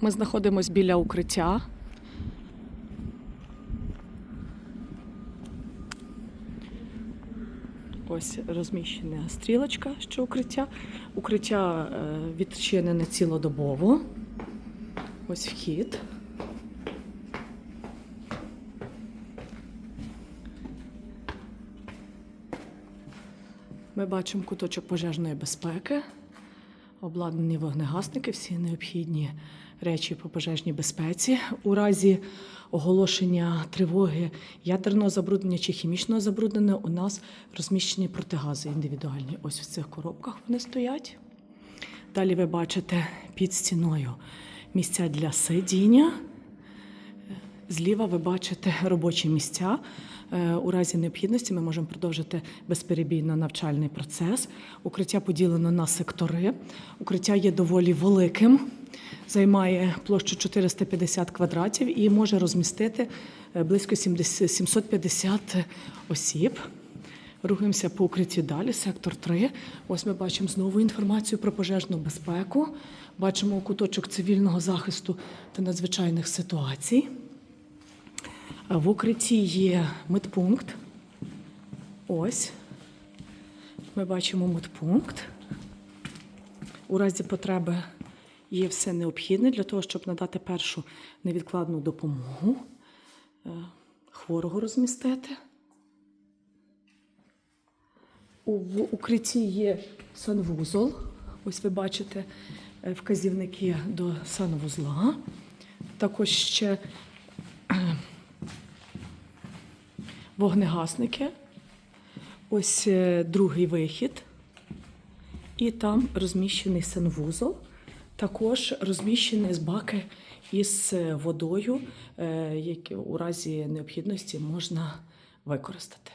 Ми знаходимося біля укриття. Ось розміщена стрілочка, що укриття. Укриття е, відчинене цілодобово. Ось вхід. Ми бачимо куточок пожежної безпеки, обладнані вогнегасники, всі необхідні речі по пожежній безпеці. У разі оголошення тривоги ядерного забруднення чи хімічного забруднення у нас розміщені протигази індивідуальні. Ось в цих коробках вони стоять. Далі ви бачите під стіною місця для сидіння. Зліва ви бачите робочі місця. Е, У разі необхідності ми можемо продовжити безперебійно навчальний процес. Укриття поділено на сектори. Укриття є доволі великим, займає площу 450 квадратів і може розмістити е, близько 70 750 осіб. Рухаємося по укритті далі, сектор 3. Ось ми бачимо знову інформацію про пожежну безпеку. Бачимо куточок цивільного захисту та надзвичайних ситуацій. В укритті є медпункт. Ось. Ми бачимо медпункт. У разі потреби є все необхідне для того, щоб надати першу невідкладну допомогу, е, хворого розмістити. В укритті є санвузол. Ось ви бачите е, вказівники до санвузла. Також ще вогнегасники. Ось е, другий вихід. І там розміщений санвузол. Також розміщені з баки із е, водою, е, які у разі необхідності можна використати.